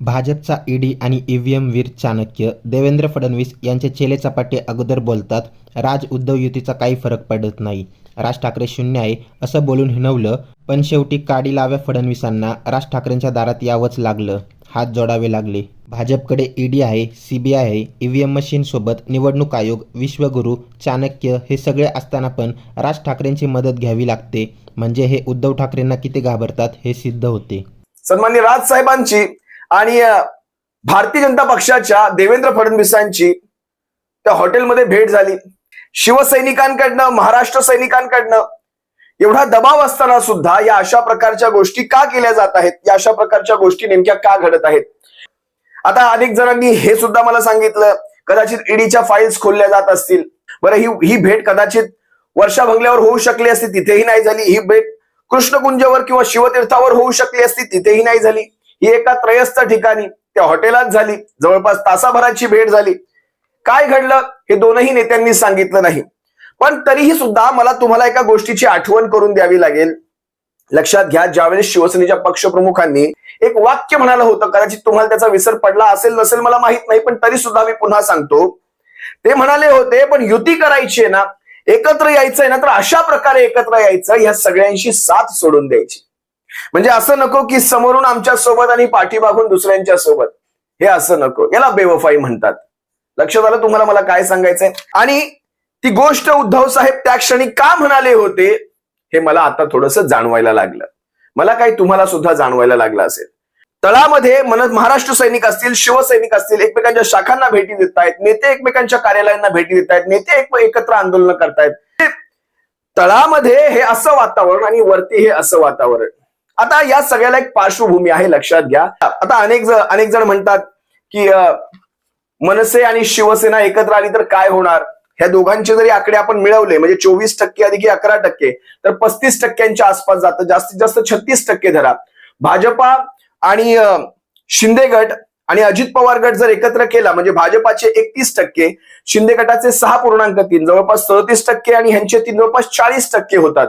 भाजपचा ईडी आणि ईव्हीएम वीर चाणक्य देवेंद्र फडणवीस यांचे चेले चपाटे अगोदर बोलतात राज उद्धव युतीचा काही फरक पडत नाही. राज ठाकरे शून्य आहे असं बोलून हिणवलं पण शेवटी काडी लाव्या फडणवीसांना राज ठाकरेंच्या दारात यावंच लागलं हात जोडावे लागले. भाजपकडे ईडी आहे सीबीआय आहे ईव्हीएम मशीन सोबत निवडणूक आयोग विश्वगुरू चाणक्य हे सगळे असताना पण राज ठाकरेंची मदत घ्यावी लागते. म्हणजे हे उद्धव ठाकरेंना किती घाबरतात हे सिद्ध होते. सन्मान्य राज साहेबांची आणि भारतीय जनता पक्षाच्या देवेंद्र फडणवीसांची त्या हॉटेलमध्ये भेट झाली. शिवसैनिकांकडनं महाराष्ट्र सैनिकांकडनं एवढा दबाव असताना सुद्धा या अशा प्रकारच्या गोष्टी का केल्या जात आहेत? या अशा प्रकारच्या गोष्टी नेमक्या का घडत आहेत? आता अनेक जणांनी हे सुद्धा मला सांगितलं कदाचित ईडीच्या फाईल्स खोलल्या जात असतील. बरं ही ही भेट कदाचित वर्षा बंगल्यावर होऊ शकली असती तिथेही नाही झाली. ही भेट कृष्णकुंजवर किंवा शिवतीर्थावर होऊ शकली असती तिथेही नाही झाली. ही एका त्रयस्थ ठिकाणी त्या हॉटेलात झाली. जवळपास तासाभराची भेट झाली. काय घडलं हे दोनही नेत्यांनी सांगितलं नाही. पण तरीही सुद्धा मला तुम्हाला एका गोष्टीची आठवण करून द्यावी लागेल. लक्षात घ्या ज्यावेळेस शिवसेनेच्या पक्षप्रमुखांनी एक वाक्य म्हणालं होतं कदाचित तुम्हाला त्याचा विसर पडला असेल नसेल मला माहीत नाही पण तरी सुद्धा मी पुन्हा सांगतो. ते म्हणाले होते पण युती करायची आहे ना एकत्र यायचंय ना तर अशा प्रकारे एकत्र यायचं या सगळ्यांशी साथ सोडून द्यायची. म्हणजे असं नको की समोरून आमच्यासोबत आणि पाठीमागून दुसऱ्यांच्या सोबत. हे असं नको. याला बेवफाई म्हणतात. लक्षात आलं तुम्हाला मला काय सांगायचंय? आणि ती गोष्ट उद्धव साहेब त्या क्षणी का म्हणाले होते हे मला आता थोडस जाणवायला लागलं. मला काही तुम्हाला सुद्धा जाणवायला लागलं असेल. तळामध्ये मनत महाराष्ट्र सैनिक असतील शिवसैनिक असतील एकमेकांच्या शाखांना भेटी देत आहेत नेते एकमेकांच्या कार्यालयांना भेटी देत आहेत नेते एक एकत्र आंदोलन करतायत. तळामध्ये हे असं वातावरण आणि वरती हे असं वातावरण. आता या सगळ्याला एक पार्श्वभूमी आहे लक्षात घ्या. आता अनेक जण अनेक जण म्हणतात की मनसे आणि शिवसेना एकत्र आली तर काय होणार? ह्या दोघांचे जरी आकडे आपण मिळवले म्हणजे चोवीस टक्के अधिक अकरा टक्के तर पस्तीस टक्क्यांच्या आसपास जातं. जास्तीत जास्त छत्तीस टक्के धरा. भाजपा आणि शिंदे गट आणि अजित पवार गट जर एकत्र केला म्हणजे भाजपाचे एकतीस टक्के शिंदे गटाचे सहा पूर्णांक तीन जवळपास सदतीस टक्के आणि ह्यांचे तीन जवळपास चाळीस टक्के होतात.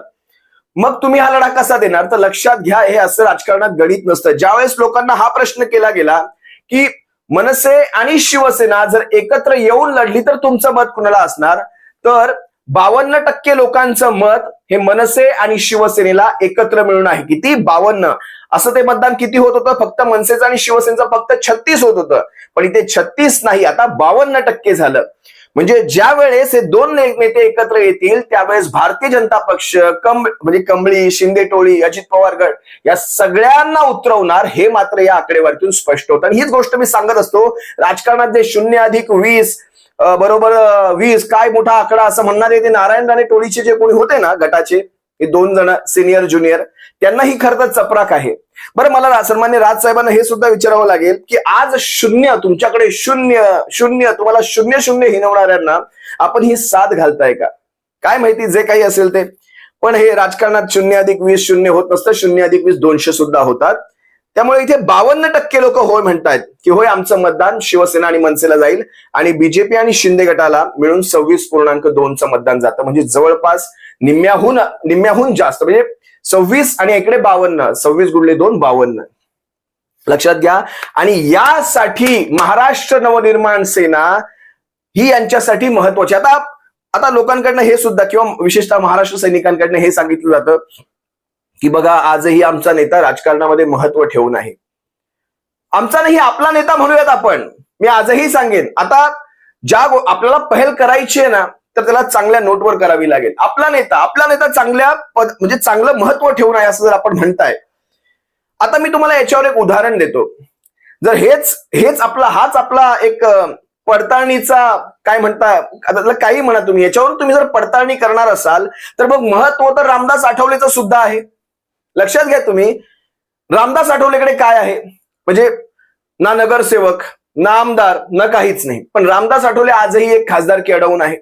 मग तुम्ही हा लढा कसा देणार? तर लक्षात घ्या हे असं राजकारणात गणित नसतं. ज्यावेळेस लोकांना हा प्रश्न केला गेला की मनसे आणि शिवसेना जर एकत्र येऊन लढली तर तुमचं मत कुणाला असणार? तर बावन्न टक्के लोकांचं मत हे मनसे आणि शिवसेनेला एकत्र मिळून आहे. किती? बावन्न. असं ते मतदान किती होत होतं? फक्त मनसेचं आणि शिवसेनेचं फक्त छत्तीस होत होतं. पण इथे छत्तीस नाही आता बावन्न टक्के झालं. म्हणजे ज्या वेळेस हे दोन नेते एकत्र येतील त्यावेळेस भारतीय जनता पक्ष कम म्हणजे कंबळी शिंदे टोळी अजित पवार गट या सगळ्यांना उतरवणार हे मात्र या आकडेवारीतून स्पष्ट होतं. आणि हीच गोष्ट मी सांगत असतो राजकारणात जे शून्य अधिक वीस बरोबर वीस काय मोठा आकडा असं म्हणणारे ते नारायण राणे टोळीचे जे कोणी होते ना गटाचे हे दोन जण सिनियर ज्युनियर त्यांना ही खरं तर चपराक आहे. बरं मला सन्मान्य राज साहेबांना हे सुद्धा विचारावं लागेल की आज शून्य तुमच्याकडे शून्य शून्य तुम्हाला शून्य शून्य हिनवणाऱ्यांना आपण ही साथ घालताय का? काय माहिती जे काही असेल ते. पण हे राजकारणात शून्य अधिक वीस शून्य होत नसतं शून्य अधिक वीस दोनशे सुद्धा होतात. त्यामुळे इथे बावन्न टक्के लोक होय म्हणतायत की होय आमचं मतदान शिवसेना आणि मनसेला जाईल आणि बीजेपी आणि शिंदे गटाला मिळून सव्वीस पूर्णांक दोनचं मतदान जातं. म्हणजे जवळपास निम्म्याहून निम्म्याहून जास्त म्हणजे सव्वीस आणि इकडे बावन्न सव्वीस गुडले दोन बावन्न. लक्षात घ्या. आणि यासाठी महाराष्ट्र नवनिर्माण सेना ही यांच्यासाठी महत्वाची आता आता लोकांकडनं हे सुद्धा किंवा विशेषतः महाराष्ट्र सैनिकांकडनं हे सांगितलं जातं की बघा आजही आमचा नेता राजकारणामध्ये महत्त्व ठेवून आहे. आमचा नाही आपला नेता म्हणूयात आपण. मी आजही सांगेन. आता ज्या आपल्याला पहल करायची आहे ना तर त्याला चांगल्या नोटवर करावी लागेल. आपला नेता आपला नेता चांगल्या पद म्हणजे चांगलं महत्त्व ठेवून आहे असं जर आपण म्हणताय. आता मी तुम्हाला याच्यावर एक उदाहरण देतो. जर हेच हेच आपला हाच आपला एक पडताळणीचा काय म्हणता आता काही म्हणा तुम्ही. याच्यावर तुम्ही जर पडताळणी करणार असाल तर मग महत्त्व तर रामदास आठवलेचं सुद्धा आहे. लक्षात घ्या तुम्ही. रामदास आठवलेकडे काय आहे? म्हणजे ना नगरसेवक ना आमदार ना काहीच नाही. पण रामदास आठवले आजही एक खासदारकी अडवून आहे.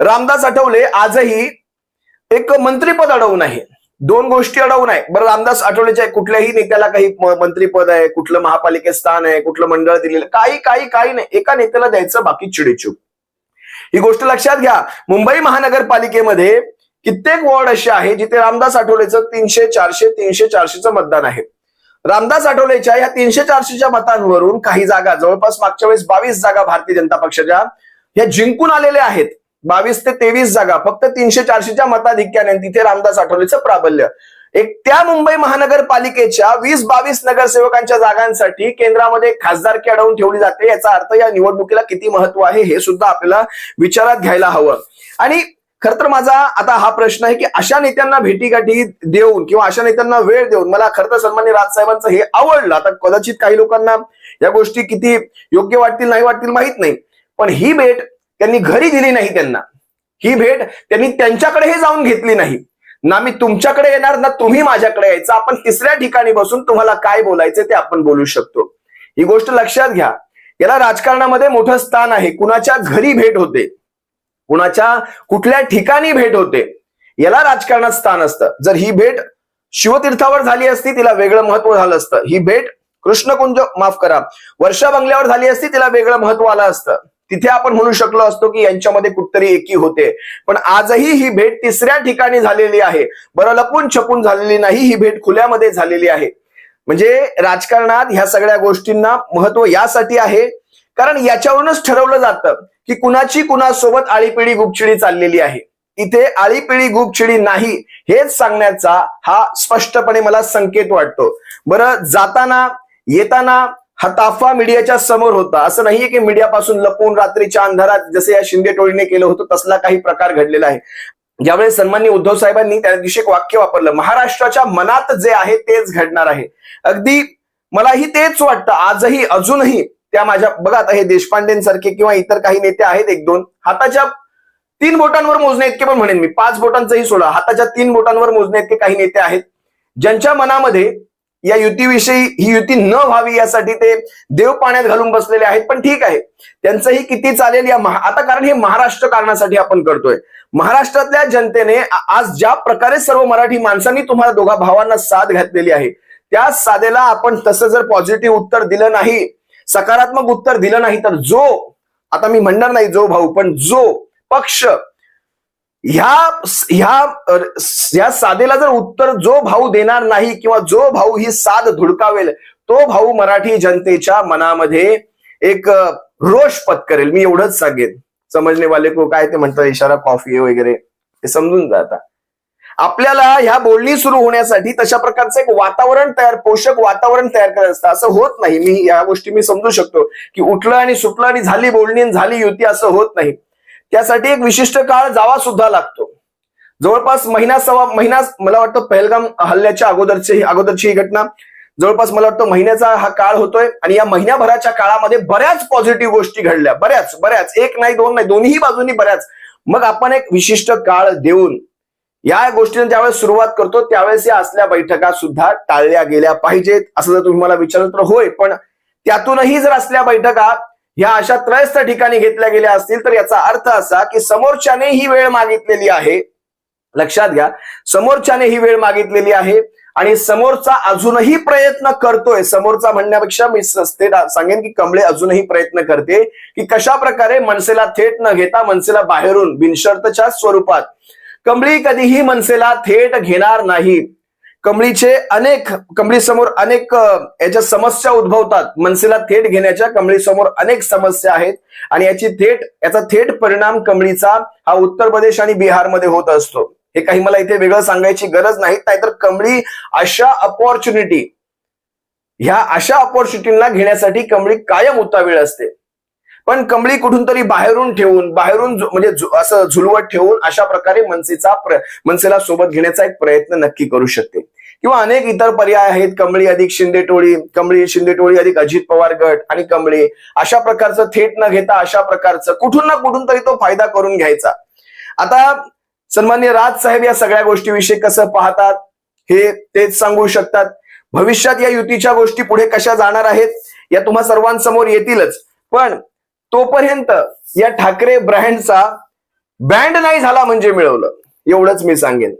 रामदास आठवले आजही एक मंत्रीपद अडवून आहे. दोन गोष्टी अडवून आहे. बरं रामदास आठवलेच्या कुठल्याही नेत्याला काही मंत्रीपद आहे कुठलं महापालिकेत स्थान आहे कुठलं मंडळ दिलेलं काही काही काही नाही. एका नेत्याला द्यायचं बाकी चिडीचूप ही गोष्ट लक्षात घ्या. मुंबई महानगरपालिकेमध्ये कित्येक वॉर्ड असे आहे जिथे रामदास आठवलेचं तीनशे चारशे तीनशे चारशेचं मतदान आहे. रामदास आठवलेच्या या तीनशे चारशेच्या मतांवरून काही जागा जवळपास मागच्या वेळेस बावीस जागा भारतीय जनता पक्षाच्या या जिंकून आलेल्या आहेत. बावीस ते तेवीस जागा फक्त तीनशे चारशेच्या मताधिक्याने तिथे रामदास आठवलेचं प्राबल्य. एक त्या मुंबई महानगरपालिकेच्या वीस बावीस नगरसेवकांच्या जागांसाठी केंद्रामध्ये खासदारकी अडवून ठेवली जाते याचा अर्थ या निवडणुकीला किती महत्त्व आहे हे सुद्धा आपल्याला विचारात घ्यायला हवं. आणि खर तर माझा आता हा प्रश्न आहे की अशा नेत्यांना भेटीगाठी देऊन किंवा अशा नेत्यांना वेळ देऊन मला खर तर सन्मान्य राजसाहेबांचं हे आवडलं. आता कदाचित काही लोकांना या गोष्टी किती योग्य वाटतील नाही वाटतील माहीत नाही. पण ही भेट त्यांनी घरी दिली नाही त्यांना. ही भेट त्यांनी त्यांच्याकडेही जाऊन घेतली नाही. ना मी तुमच्याकडे येणार ना तुम्ही माझ्याकडे यायचं. आपण तिसऱ्या ठिकाणी बसून तुम्हाला काय बोलायचं ते आपण बोलू शकतो. ही गोष्ट लक्षात घ्या. याला राजकारणामध्ये मोठं स्थान आहे. कुणाच्या घरी भेट होते? कुणाच्या कुठल्या ठिकाणी भेट होते? याला राजकारणात स्थान असतं. जर ही भेट शिवतीर्थावर झाली असती तिला वेगळं महत्त्व झालं असतं. ही भेट कृष्णकुंज माफ करा वर्षा बंगल्यावर झाली असती तिला वेगळं महत्त्व आलं असतं. तिथे आपण म्हणू शकलो असतो की यांच्यामध्ये कुठतरी एकी होते. पण आजही ही भेट तिसऱ्या ठिकाणी झालेली आहे. बरं लपून छपून झालेली नाही ही भेट खुल्यामध्ये झालेली आहे. म्हणजे राजकारणात ह्या सगळ्या गोष्टींना महत्त्व यासाठी आहे. कारण याच्यावरूनच ठरवलं जातं की कुणाची कुणासोबत आळीपिढी गुपचिडी चाललेली आहे. इथे आळीपिळी गुपचिडी नाही हेच सांगण्याचा हा स्पष्टपणे मला संकेत वाटतो. बरं जाताना येताना हा ताफा मीडियाच्या समोर होता. असं नाहीये की मीडियापासून लपून रात्रीच्या अंधारात जसे या शिंदे टोळीने केलं होतं तसला काही प्रकार घडलेला आहे. ज्यावेळेस सन्माननीय उद्धव साहेबांनी त्या दिवशी एक वाक्य वापरलं. महाराष्ट्राच्या मनात जे आहे तेच घडणार आहे. अगदी मलाही तेच वाटतं. आजही अजूनही त्या माझ्या बघा आता हे देशपांडेंसारखे किंवा इतर काही नेते आहेत एक दोन हाताच्या तीन बोटांवर मोजणे इतके पण म्हणेन मी. पाच बोटांचंही सोडा. हाताच्या तीन बोटांवर मोजणे इतके काही नेते आहेत ज्यांच्या मनामध्ये या युतीविषयी ही युती न व्हावी यासाठी ते देव पाण्यात घालून बसलेले आहेत. पण ठीक आहे. त्यांचंही किती चालेल या महा आता कारण हे महाराष्ट्र कारणासाठी आपण करतोय. महाराष्ट्रातल्या जनतेने आज ज्या प्रकारे सर्व मराठी माणसांनी तुम्हाला दोघा भावांना साथ घातलेली आहे त्या साधेला आपण तसं जर पॉझिटिव्ह उत्तर दिलं नाही सकारात्मक उत्तर दिलं नाही तर जो आता मी म्हणणार नाही जो भाऊ पण जो पक्ष ह्या ह्या या साधेला जर उत्तर जो भाऊ देणार नाही किंवा जो भाऊ ही साध धुडकावेल तो भाऊ मराठी जनतेच्या मनामध्ये एक रोष पत्करेल. मी एवढंच सांगेन. समजणे वाले को काय ते म्हणतात इशारा कॉफी वगैरे. ते समजून जा आता आपल्याला ह्या बोलणी सुरू होण्यासाठी तशा प्रकारचं एक वातावरण तयार पोषक वातावरण तयार करत असतं. असं होत नाही. मी या गोष्टी मी समजू शकतो की उठलं आणि सुटलं आणि झाली बोलणी आणि झाली युती असं होत नाही. त्यासाठी एक विशिष्ट काळ जावा सुद्धा लागतो. जवळपास महिना सव्वा महिना मला वाटतं पहलगाम हल्ल्याच्या अगोदरची अगोदरची ही घटना. जवळपास मला वाटतं महिन्याचा हा काळ होतोय आणि या महिन्याभराच्या काळामध्ये बऱ्याच पॉझिटिव्ह गोष्टी घडल्या. बऱ्याच बऱ्याच. एक नाही दोन नाही दोन्ही बाजूनी बऱ्याच. मग आपण एक विशिष्ट काळ देऊन या गोष्टीने ज्यावेळेस सुरुवात करतो त्यावेळेस या असल्या बैठका सुद्धा टाळल्या गेल्या पाहिजेत. असं जर तुम्ही मला विचारलं तर होय पण त्यातूनही जर असल्या बैठका ह्या अशा त्रयस्थ ठिकाणी घेतल्या गेल्या असतील तर याचा अर्थ असा की समोरच्याने ही वेळ मागितलेली आहे. लक्षात घ्या समोरच्याने ही वेळ मागितलेली आहे आणि समोरचा अजूनही प्रयत्न करतोय. समोरचा म्हणण्यापेक्षा मी सस्ते सांगेन की कमळे अजूनही प्रयत्न करते की कशा प्रकारे मनसेला थेट न घेता मनसेला बाहेरून बिनशर्तच्या स्वरूपात कमळी कधीही मनसेला थेट घेणार नाही. कमळीचे अनेक कमळी समोर अनेक याच्या समस्या उद्भवतात. मनसेला थेट घेण्याच्या कमळी समोर अनेक समस्या आहेत आणि याची थेट याचा थेट परिणाम कमळीचा हा उत्तर प्रदेश आणि बिहारमध्ये होत असतो. हे काही मला इथे वेगळं सांगायची गरज नाही नाहीतर कमळी अशा अपॉर्च्युनिटी ह्या अशा अपॉर्च्युनिटीला घेण्यासाठी कमळी कायम उतावीळ असते. पण कमळी कुठून तरी बाहेरून ठेवून बाहेरून म्हणजे असं झुलवत ठेवून अशा प्रकारे मनसेचा मनसेला सोबत घेण्याचा एक प्रयत्न नक्की करू शकते. किंवा अनेक इतर पर्याय आहेत. कमळी अधिक शिंदे टोळी कमळी शिंदे टोळी अधिक अजित पवार गट आणि कमळी. अशा प्रकारचं थेट न घेता अशा प्रकारचं कुठून ना कुठून तरी तो फायदा करून घ्यायचा. आता सन्मान्य राज साहेब या सगळ्या गोष्टीविषयी कसं पाहतात हे तेच सांगू शकतात. भविष्यात या युतीच्या गोष्टी पुढे कशा जाणार आहेत या तुम्हा सर्वांसमोर येतीलच. पण तोपर्यंत या ठाकरे ब्रँडचा बँड नाही झाला म्हणजे मिळवलं. एवढंच मी सांगेन.